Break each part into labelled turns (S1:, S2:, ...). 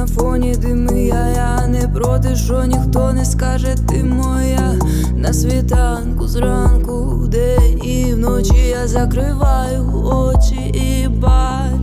S1: на фоні дими, я, я не проти, що ніхто не скаже, ти моя. На світанку, зранку, день і вночі я закриваю очі і бачу.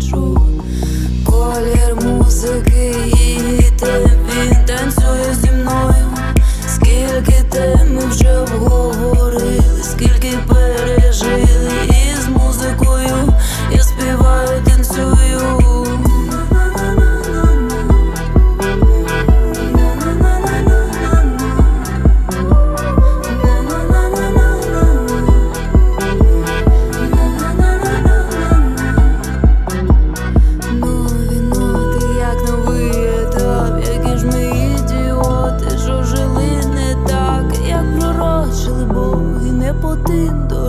S1: pretendo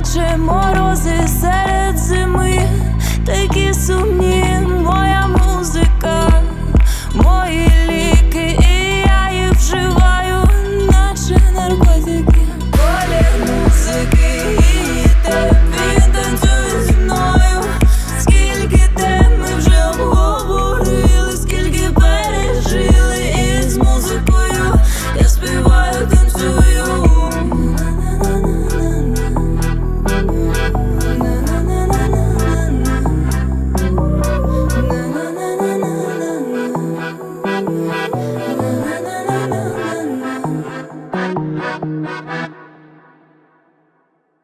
S1: наче морози серед зими, такі сумні моя музика, мої ліки, і я їх вживаю, наче наркотики, полі музики.